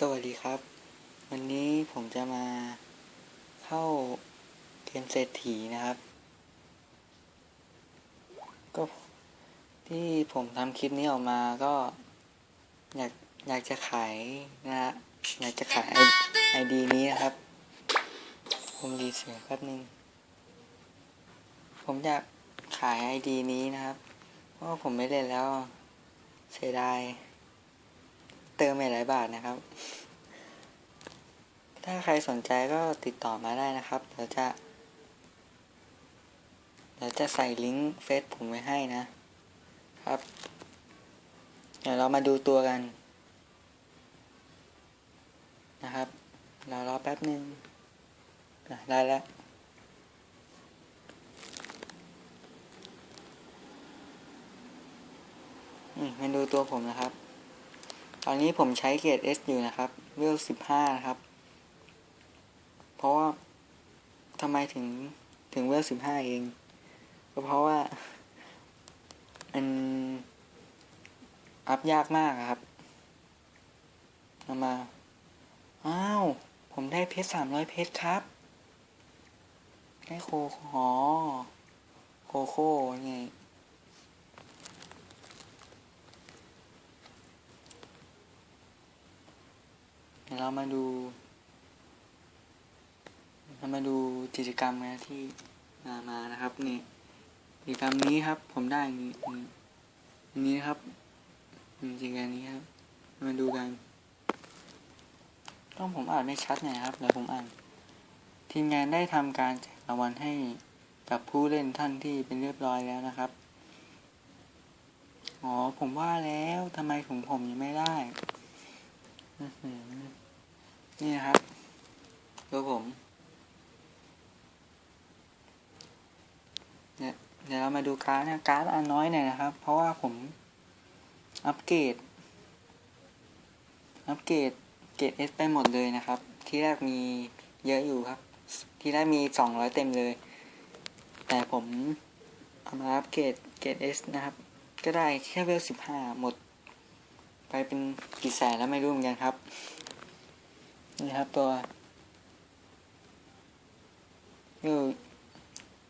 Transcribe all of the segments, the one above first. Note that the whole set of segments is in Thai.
สวัสดีครับ วันนี้ผมจะมาเข้าเกมเศรษฐีนะครับ ก็ที่ผมทำคลิปนี้ออกมาก็ อยากอยากจะขายนะฮะอยากจะขายไอดีนี้นะครับ ผมดีเสียงแป๊บนึง ผมอยากขายไอดีนี้นะครับ เพราะผมไม่เล่นแล้วเสียดาย เติมหลายบาทนะครับ ถ้าใครสนใจก็ติดต่อมาได้นะครับเดี๋ยวจะเดี๋ยวจะใส่ลิงก์เฟซผมไว้ให้นะครับ เดี๋ยวเรามาดูตัวกัน นะครับเรารอแป๊บนึงอะได้แล้วมาดูตัวผมนะครับ ตอนนี้ผมใช้เกรด S อยู่นะครับเวลสิบห้านะครับ เพราะว่าทำไมถึงถึงเวลสิบห้าเอง ก็เพราะว่ามันอัพยากมากครับเอามา อ้าว ผมได้เพชรสามร้อยเพชรครับ ได้โคหอโคโค่ไง เดี๋ยวเรามาดู เรามาดูกิจกรรมนะที่มามานะครับนี่กิจกรรมนี้ครับ ผมได้นี้นี้นะครับกิจกรรมนี้ครับ มาดูกันต้องผมอ่านไม่ชัดหน่อยครับเดี๋ยวผมอ่าน ทีมงานได้ทำการแจกรางวัลให้กับผู้เล่นท่านที่เป็นเรียบร้อยแล้วนะครับ อ๋อผมว่าแล้วทำไมผมผมยังไม่ได้อื นี่นะครับตัวผมเนี่ยเดี๋ยวเรามาดูการ์ดนะการ์ดอันน้อยหน่อยนะครับ เพราะว่าผมอัปเกรดอัปเกรดเกรด S ไปหมดเลยนะครับ ที่แรกมีเยอะอยู่ครับ ที่แรกมีสองร้อยเต็มเลย แต่ผมเอามาอัปเกรดเกรด S นะครับ ก็ได้แค่เวลสิบห้าหมด ไปเป็นกี่แสนแล้วไม่รู้เหมือนกันครับ นี่ครับตัวเวล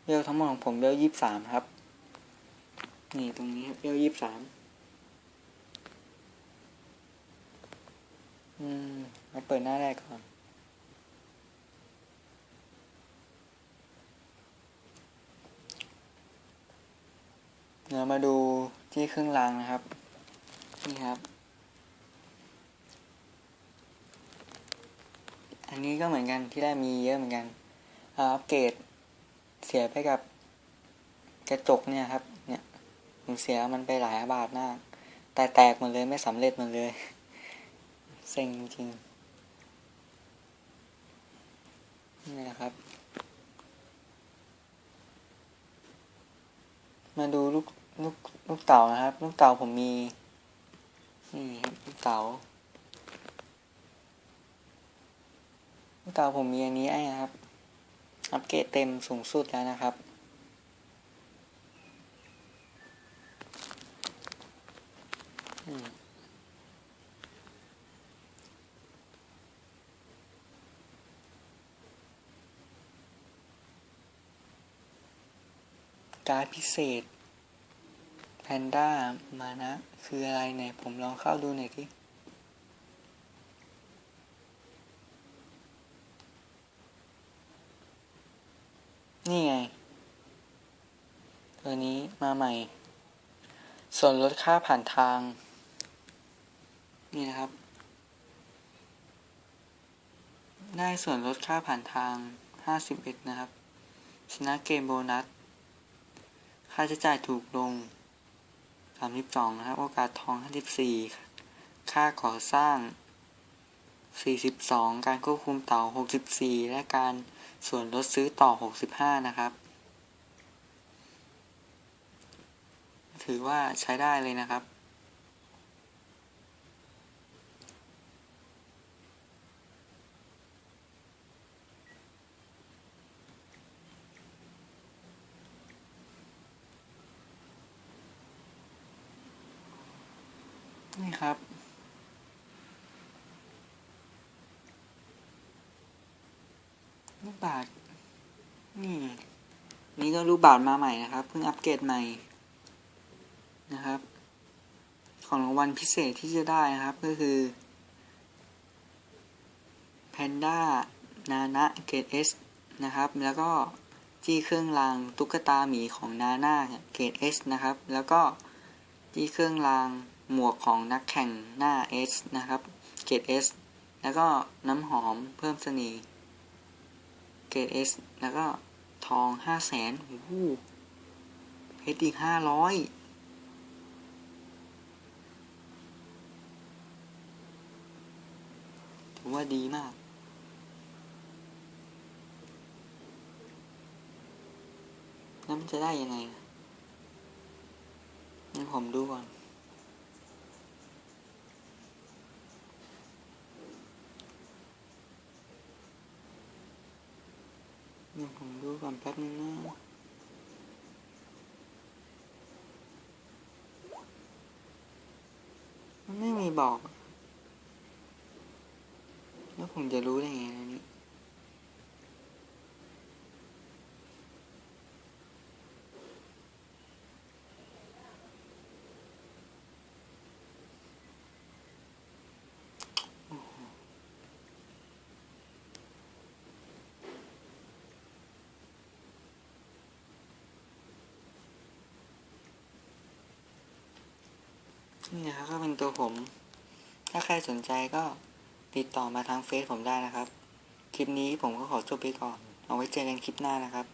เวลทั้งหมดของผมเวลยี่สามครับ นี่ตรงนี้ครับเวลยี่สามอืมมาเปิดหน้าแรกก่อนเดี๋ยวมาดูที่เครื่องรางนะครับ นี่ครับ อันนี้ก็เหมือนกันที่ได้มีเยอะเหมือนกันอัปเกรดเสียไปกับกระจกเนี่ยครับ เนี่ยผมเสียมันไปหลายบาทมาก แต่แตกหมดเลยไม่สำเร็จหมดเลยเซ็งจริงนี่นะครับ มาดูลูกลูกลูกเต่านะครับ ลูกเต่าผมมีนี่ลูกเต่า ลูกเต่าผมมีอันนี้ไอ้นะครับ อัปเกรดเต็มสูงสุดแล้วนะครับ การพิเศษ แพนด้า มานะ คืออะไรไหน ผมลองเข้าดูหน่อยที่ นี่ไง ตัวนี้มาใหม่ ส่วนลดค่าผ่านทาง นี่นะครับ ได้ส่วนลดค่าผ่านทาง 51 นะครับ ชนะเกมโบนัส ค่าใช้จ่ายถูกลง 32 นะครับ โอกาสทอง 54 ค่าก่อสร้าง 42 การควบคุมเต่า 64 และการ ส่วนลดซื้อต่อ 65 นะครับ ถือว่าใช้ได้เลยนะครับ นี่ครับ บาทนี่นี่ก็รูปบาทมาใหม่นะครับ เพิ่งอัปเกรดใหม่นะครับ ของรางวัลพิเศษที่จะได้นะครับก็คือ Panda นานะเกรด S นะครับ แล้วก็จี้เครื่องรางตุ๊กตาหมีของนาน่าเกรด S นะครับ แล้วก็จี้เครื่องรางหมวกของนักแข่งหน้า S นะครับเกรด S แล้วก็น้ำหอมเพิ่มเสน่ห์ รด S แล้วก็ทองห้าแสนโอ้โหเพชรอีกห้าร้อยถือว่าดีมากแล้วมันจะได้ยังไงงั้นผมดูก่อน เดี๋ยวผมดูก่อนแป๊บนึงนะมันไม่มีบอก แล้วผมจะรู้ได้ไงอันนี้ นี่นะครับก็เป็นตัวผม ถ้าใครสนใจก็ติดต่อมาทางเฟซผมได้นะครับ คลิปนี้ผมก็ขอจบไปก่อน เอาไว้เจอกันคลิปหน้านะครับ